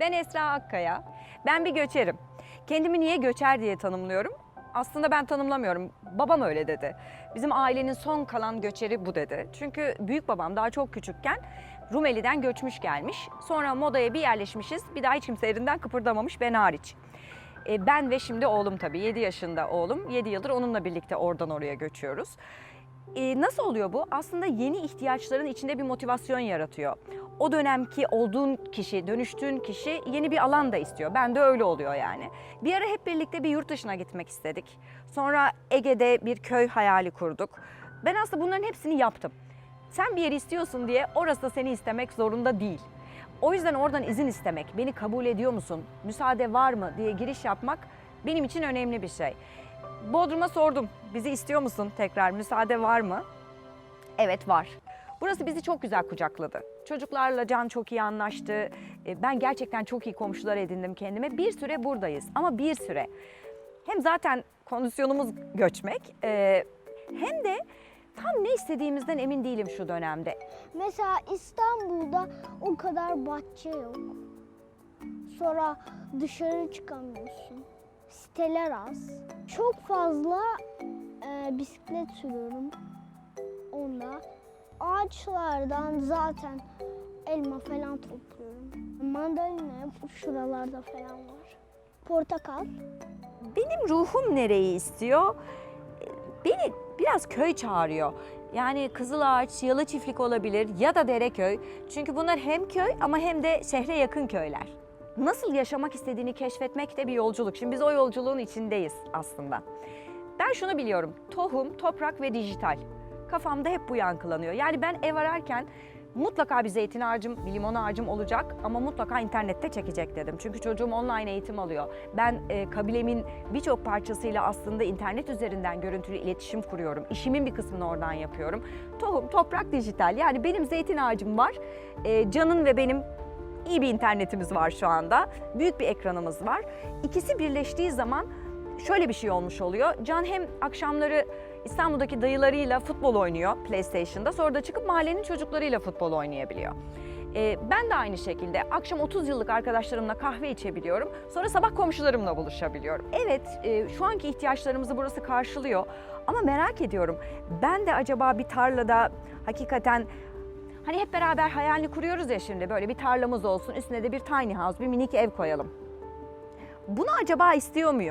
Ben Esra Akkaya. Ben bir göçerim. Kendimi niye göçer diye tanımlıyorum. Aslında ben tanımlamıyorum. Babam öyle dedi. Bizim ailenin son kalan göçeri bu dedi. Çünkü büyük babam daha çok küçükken Rumeli'den göçmüş gelmiş. Sonra modaya bir yerleşmişiz. Bir daha hiç kimse yerinden kıpırdamamış ben hariç. E, ben ve şimdi oğlum tabii 7 yaşında oğlum. 7 yıldır onunla birlikte oradan oraya göçüyoruz. E, nasıl oluyor bu? Aslında yeni ihtiyaçların içinde bir motivasyon yaratıyor. O dönemki olduğun kişi, dönüştüğün kişi yeni bir alan da istiyor. Ben de öyle oluyor yani. Bir ara hep birlikte bir yurt dışına gitmek istedik. Sonra Ege'de bir köy hayali kurduk. Ben aslında bunların hepsini yaptım. Sen bir yeri istiyorsun diye orası da seni istemek zorunda değil. O yüzden oradan izin istemek, beni kabul ediyor musun, müsaade var mı diye giriş yapmak benim için önemli bir şey. Bodrum'a sordum, bizi istiyor musun tekrar, müsaade var mı? Evet var. Burası bizi çok güzel kucakladı. Çocuklarla Can çok iyi anlaştı. E, Ben gerçekten çok iyi komşular edindim kendime. Bir süre buradayız ama bir süre. Hem zaten kondisyonumuz göçmek e, hem de tam ne istediğimizden emin değilim şu dönemde. Mesela İstanbul'da o kadar bahçe yok. Sonra dışarı çıkamıyorsun. Siteler az. Çok fazla e, bisiklet sürüyorum onda. Ağaçlardan zaten elma falan topluyorum. Mandalina şuralarda falan var. Portakal. Benim ruhum nereyi istiyor? Beni biraz köy çağırıyor. Yani Kızılağaç, Yalı Çiftlik olabilir ya da Dereköy. Çünkü bunlar hem köy ama hem de şehre yakın köyler. Nasıl yaşamak istediğini keşfetmek de bir yolculuk. Şimdi biz o yolculuğun içindeyiz aslında. Ben şunu biliyorum. Tohum, toprak ve dijital. Kafamda hep bu yankılanıyor. Yani ben ev ararken mutlaka bir zeytin ağacım, bir limon ağacım olacak ama mutlaka internette çekecek dedim. Çünkü çocuğum online eğitim alıyor. Ben e, kabilemin birçok parçasıyla aslında internet üzerinden görüntülü iletişim kuruyorum. İşimin bir kısmını oradan yapıyorum. Tohum, toprak, dijital. Yani benim zeytin ağacım var. E, Can'ın ve benim iyi bir internetimiz var şu anda. Büyük bir ekranımız var. İkisi birleştiği zaman şöyle bir şey olmuş oluyor. Can hem akşamları İstanbul'daki dayılarıyla futbol oynuyor PlayStation'da. Sonra da çıkıp mahallenin çocuklarıyla futbol oynayabiliyor. Ee, ben de aynı şekilde akşam 30 yıllık arkadaşlarımla kahve içebiliyorum. Sonra sabah komşularımla buluşabiliyorum. Evet, e, şu anki ihtiyaçlarımızı burası karşılıyor. Ama merak ediyorum. Ben de acaba bir tarlada hakikaten Hani hep beraber hayalini kuruyoruz ya şimdi böyle bir tarlamız olsun üstüne de bir tiny house, bir minik ev koyalım. Bunu acaba istiyor muyum?